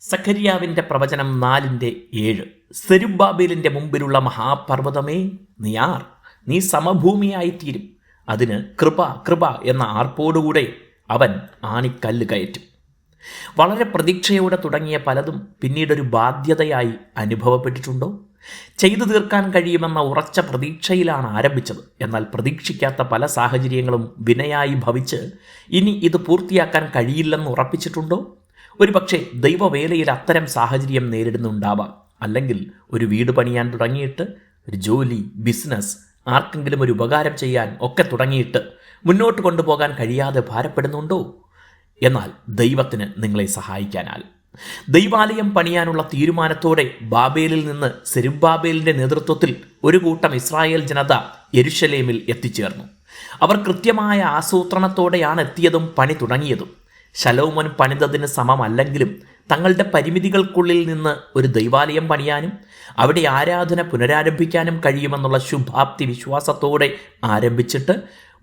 സഖരിയാവിന്റെ പ്രവചനം നാലിന്റെ ഏഴ്. സെരുബാബേലിന്റെ മുമ്പിലുള്ള മഹാപർവതമേ നീ ആർ. നീ സമഭൂമിയായിത്തീരും. അതിന് കൃപ കൃപ എന്ന ആർപ്പോടുകൂടെ അവൻ ആണിക്കല്ല് കയറ്റും. വളരെ പ്രതീക്ഷയോടെ തുടങ്ങിയ പലതും പിന്നീടൊരു ബാധ്യതയായി അനുഭവപ്പെട്ടിട്ടുണ്ടോ? ചെയ്തു തീർക്കാൻ കഴിയുമെന്ന ഉറച്ച പ്രതീക്ഷയിലാണ് ആരംഭിച്ചത്. എന്നാൽ പ്രതീക്ഷിക്കാത്ത പല സാഹചര്യങ്ങളും വിനയായി ഭവിച്ച് ഇനി ഇത് പൂർത്തിയാക്കാൻ കഴിയില്ലെന്ന് ഉറപ്പിച്ചിട്ടുണ്ടോ? ഒരുപക്ഷെ ദൈവവേലയിൽ അത്തരം സാഹചര്യം നേരിടുന്നുണ്ടാവാം. അല്ലെങ്കിൽ ഒരു വീട് പണിയാൻ തുടങ്ങിയിട്ട് ഒരു ജോലി ബിസിനസ് ആർക്കെങ്കിലും ഒരു ഉപകാരം ചെയ്യാൻ ഒക്കെ തുടങ്ങിയിട്ട് മുന്നോട്ട് കൊണ്ടുപോകാൻ കഴിയാതെ ഭാരപ്പെടുന്നുണ്ടോ? എന്നാൽ ദൈവത്തിന് നിങ്ങളെ സഹായിക്കാനാൽ. ദൈവാലയം പണിയാനുള്ള തീരുമാനത്തോടെ ബാബേലിൽ നിന്ന് സെരുബാബേലിന്റെ നേതൃത്വത്തിൽ ഒരു കൂട്ടം ഇസ്രായേൽ ജനത യെരുഷലേമിൽ എത്തിച്ചേർന്നു. അവർ കൃത്യമായ ആസൂത്രണത്തോടെയാണ് എത്തിയതും പണി തുടങ്ങിയതും. ശലോമോൻ പണിതതിന് സമമല്ലെങ്കിലും തങ്ങളുടെ പരിമിതികൾക്കുള്ളിൽ നിന്ന് ഒരു ദൈവാലയം പണിയാനും അവിടെ ആരാധന പുനരാരംഭിക്കാനും കഴിയുമെന്നുള്ള ശുഭാപ്തി വിശ്വാസത്തോടെ ആരംഭിച്ചിട്ട്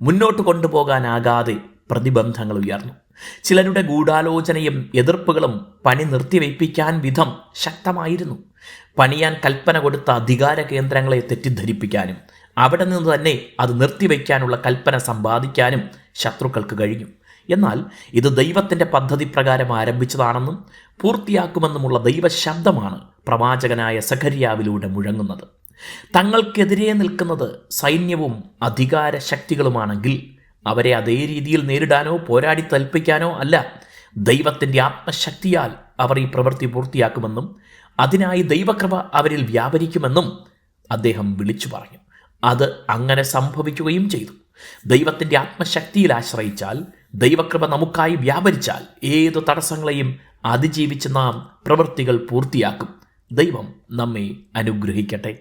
മുന്നോട്ട് കൊണ്ടുപോകാനാകാതെ പ്രതിബന്ധങ്ങൾ ഉയർന്നു. ചിലരുടെ ഗൂഢാലോചനയും എതിർപ്പുകളും പണി നിർത്തിവയ്പ്പിക്കാൻ വിധം ശക്തമായിരുന്നു. പണിയാൻ കൽപ്പന കൊടുത്ത അധികാര കേന്ദ്രങ്ങളെ തെറ്റിദ്ധരിപ്പിക്കാനും അവിടെ നിന്ന് തന്നെ അത് നിർത്തിവെക്കാനുള്ള കൽപ്പന സമ്പാദിക്കാനും ശത്രുക്കൾക്ക് കഴിഞ്ഞു. എന്നാൽ ഇത് ദൈവത്തിന്റെ പദ്ധതി പ്രകാരം ആരംഭിച്ചതാണെന്നും പൂർത്തിയാക്കുമെന്നുമുള്ള ദൈവശബ്ദമാണ് പ്രവാചകനായ സഖര്യാവിലൂടെ മുഴങ്ങുന്നത്. തങ്ങൾക്കെതിരെ നിൽക്കുന്നത് സൈന്യവും അധികാര ശക്തികളുമാണെങ്കിൽ അവരെ അതേ രീതിയിൽ നേരിടാനോ പോരാടി തൽപ്പിക്കാനോ അല്ല ദൈവത്തിന്റെ ആത്മശക്തിയാൽ അവർ ഈ പ്രവൃത്തി പൂർത്തിയാക്കുമെന്നും അതിനായി ദൈവകൃപ അവരിൽ വ്യാപരിക്കുമെന്നും അദ്ദേഹം വിളിച്ചു പറഞ്ഞു. അത് അങ്ങനെ സംഭവിക്കുകയും ചെയ്തു. ദൈവത്തിന്റെ ആത്മശക്തിയിൽ ആശ്രയിച്ചാൽ ദൈവകൃപ നമുക്കായി വ്യാപരിച്ചാൽ ഏത് തടസ്സങ്ങളെയും അതിജീവിച്ച് നാം പ്രവൃത്തികൾ പൂർത്തിയാക്കും. ദൈവം നമ്മെ അനുഗ്രഹിക്കട്ടെ.